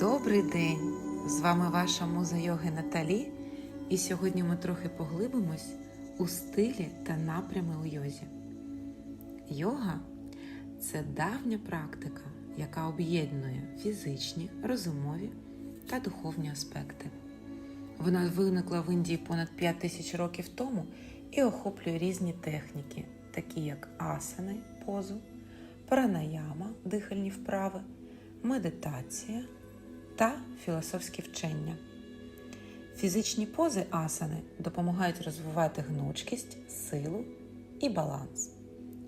Добрий день! З вами ваша муза йоги Наталі, і сьогодні ми трохи поглибимось у стилі та напрями у йозі. Йога це давня практика, яка об'єднує фізичні, розумові та духовні аспекти. Вона виникла в Індії понад 5 тисяч років тому і охоплює різні техніки, такі як асани позу, пранаяма дихальні вправи, медитація та філософські вчення. Фізичні пози асани допомагають розвивати гнучкість, силу і баланс.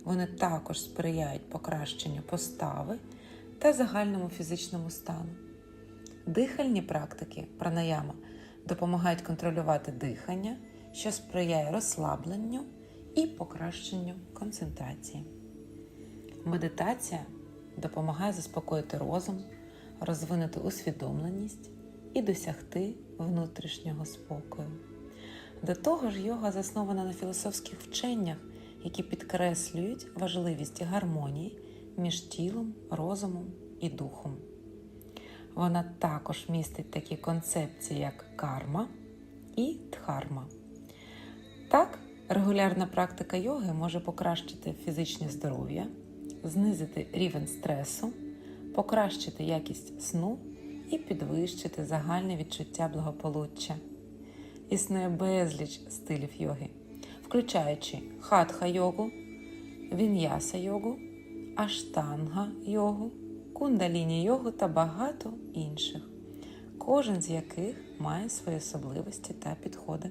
Вони також сприяють покращенню постави та загальному фізичному стану. Дихальні практики пранаяма допомагають контролювати дихання, що сприяє розслабленню і покращенню концентрації. Медитація допомагає заспокоїти розум, розвинути усвідомленість і досягти внутрішнього спокою. До того ж, йога заснована на філософських вченнях, які підкреслюють важливість гармонії між тілом, розумом і духом. Вона також містить такі концепції, як карма і дхарма. Так, регулярна практика йоги може покращити фізичне здоров'я, знизити рівень стресу, покращити якість сну і підвищити загальне відчуття благополуччя. Існує безліч стилів йоги, включаючи хатха йогу, він'яса йогу, аштанга йогу, кундаліні йогу та багато інших, кожен з яких має свої особливості та підходи.